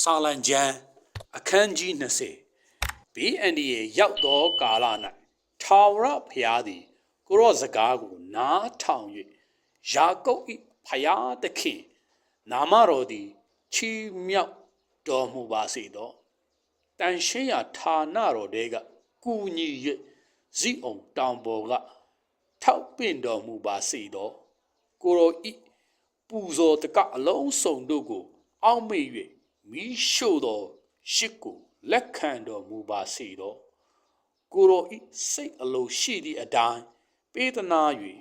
စာလံကျမ်းအခန်းကြီး20 BNDA ရောက်သောကာလ၌ထာဝရဘုရားသည် ကိုရော့စကားကို နားထောင်၍ယာကုပ်၏ဖျားသခင်နာမတော်သည်ချီးမြှောက်တော်မူပါစေသောတန်ရှင်းရာဌာနတော်တဲကကူညီ၍ဇိအောင်တောင်ပေါ်ကထောက်ပင့်တော်မူပါစေသောကိုရောဤပူဇော်တကအလုံးစုံတို့ကို အောက်မေ့၍ မိရှို့သောရှစ်ကိုလက်ခံတော်မူပါစေသောကိုရောဤစိတ်အလိုရှိသည့်အတိုင်းပေးသနာ၍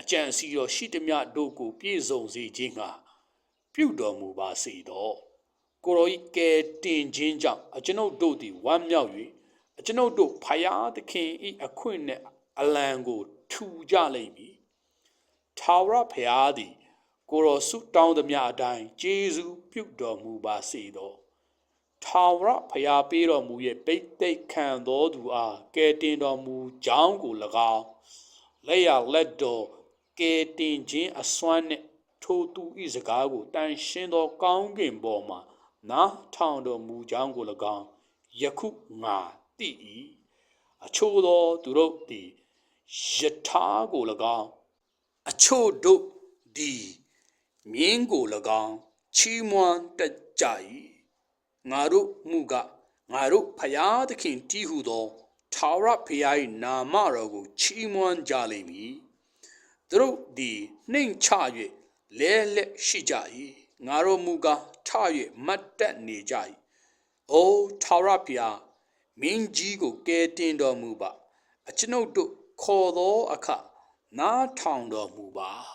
အကြံစီတော်ရှိသည်မြတို့ကိုပြည့်စုံစေခြင်းငှာပြုတော်မူပါစေသောကိုရောဤကဲတင်ခြင်းကြောင့်အကျွန်ုပ်တို့သည်ဝမ်းမြောက်၍အကျွန်ုပ်တို့ဖယားသခင်ဤအခွင့်နှင့်အလံကိုထူကြလိမ့်မည်ထာဝရဘုရားသည် ကိုရောဆုတောင်းသမျှအတိုင်းကျေးဇူးပြုတော်မူပါစေသောထာဝရဘုရားပေးတော်မူရဲ့ပိတ်သိက်ခံတော်သူအားကယ်တင်တော်မူကြောင်းကို၎င်းလက်ရလက်တော်ကယ်တင်ခြင်းအစွမ်းနှင့်ထိုသူဤစကားကိုတန်ရှင်းသောကောင်းကင်ပေါ်မှနားထောင်တော်မူကြောင်းကို၎င်းယခုငါသိ၏အချို့သောသူတို့သည်ယထာကို၎င်းအချို့တို့သည် မြင်းကို၎င်းချီးမွမ်းတတ်ကြ၏ငါတို့မှုကငါတို့ဖျားသခင်တည်ဟုသောထာဝရဘုရား၏နာမတော်ကိုချီးမွမ်းကြလိမ့်မည်သူတို့သည်နှိမ်ချ၍လဲလက်ရှိကြ၏ငါတို့မူကားထ၍မတ်တက်နေကြ၏အိုထာဝရဘုရားမင်းကြီးကိုကယ်တင်တော်မူပါအကျွန်ုပ်တို့ခေါ်သောအခါနားထောင်တော်မူပါ